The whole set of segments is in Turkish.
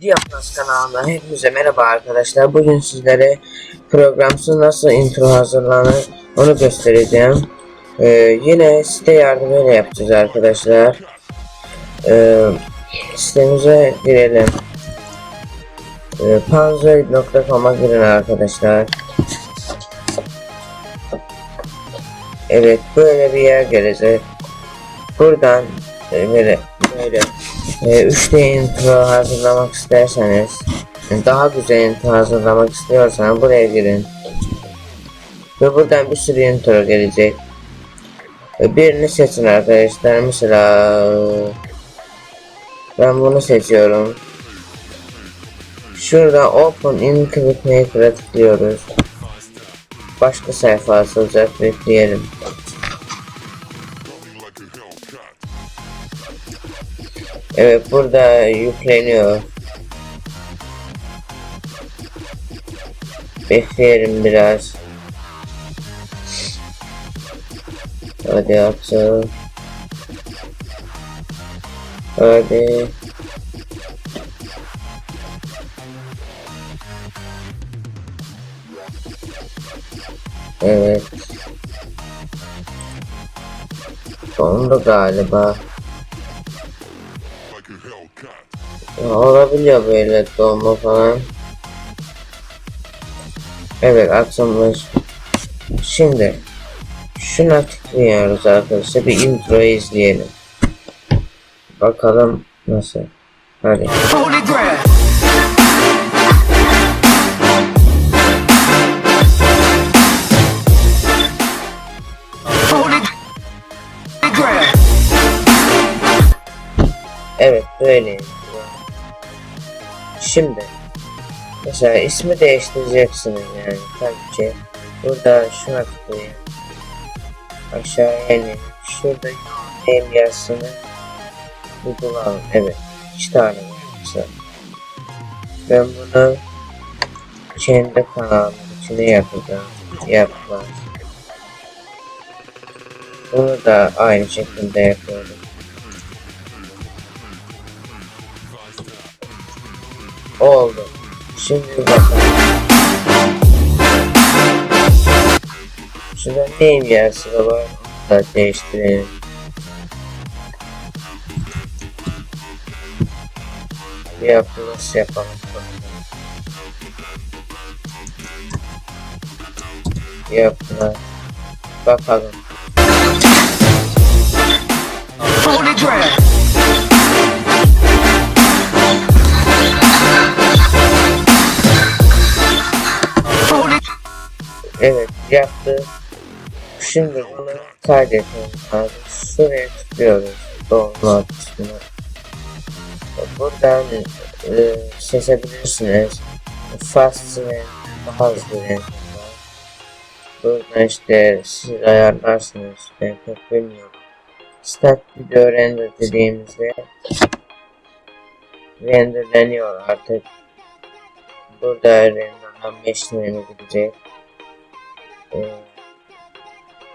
Diyaplas kanalına hepinize merhaba arkadaşlar. Bugün sizlere programsız nasıl intro hazırlanır onu göstereceğim. Ee, yine site yardımıyla yapacağız arkadaşlar. Ee, sitemize girelim. Ee, panzoid.com'a girin arkadaşlar. Evet böyle bir yer gelecek. Buradan böyle böyle e, 3D intro hazırlamak isterseniz daha güzel intro hazırlamak istiyorsanız buraya girin. Ve buradan bir sürü intro gelecek. E, birini seçin arkadaşlar. Mesela ben bunu seçiyorum. Şurada Open in Clipmaker'a tıklıyoruz. Başka sayfa açılacak. Bekleyelim. Evet burada yükleniyor. Bekleyelim biraz. Hadi açalım. Hadi. Evet. Sonunda galiba. Ya, olabiliyor böyle dolma falan. Evet açılmış. Şimdi şuna tıklıyoruz arkadaşlar bir intro izleyelim. Bakalım nasıl. Hadi. Evet böyle. Şimdi mesela ismi değiştireceksiniz yani tabii. Burada şuna tıklayın. Aşağıya inin. Şurada name yazısını bulalım. Evet. İki tane mesela. Ben bunu kendi kanalımın içine yapacağım. Yapmaz. Bunu da aynı şekilde yapıyorum. Oldu. Şimdi bakalım. Şurada neyim yazısı da var. Da değiştirelim. Bir yapılış yapalım. Yapılar. Bakalım. Grail. Evet yaptı. Şimdi bunu kaydetmemiz lazım. Şuraya tıklıyoruz. Download kısmına. Buradan e, seçebilirsiniz. Fast daha hızlı renk. Buradan işte siz ayarlarsınız. Ben pek bilmiyorum. Start video render dediğimizde renderleniyor artık. Burada renderlenme işlemi gidecek.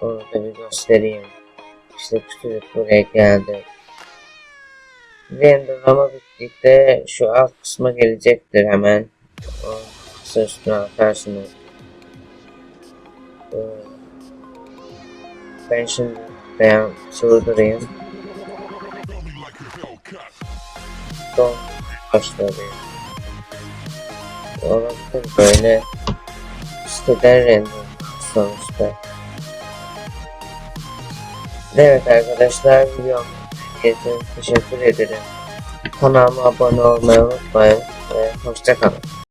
Onu da bir göstereyim. İşte küçücük buraya geldi. Renderlama bittikte şu alt kısma gelecektir hemen. O kısa üstüne atarsınız. Ee, ben şimdi ben durdurayım. Son başladı. Olabilir böyle siteden render sonuçta. Evet arkadaşlar videom için teşekkür ederim. Kanalıma abone olmayı unutmayın ve hoşçakalın.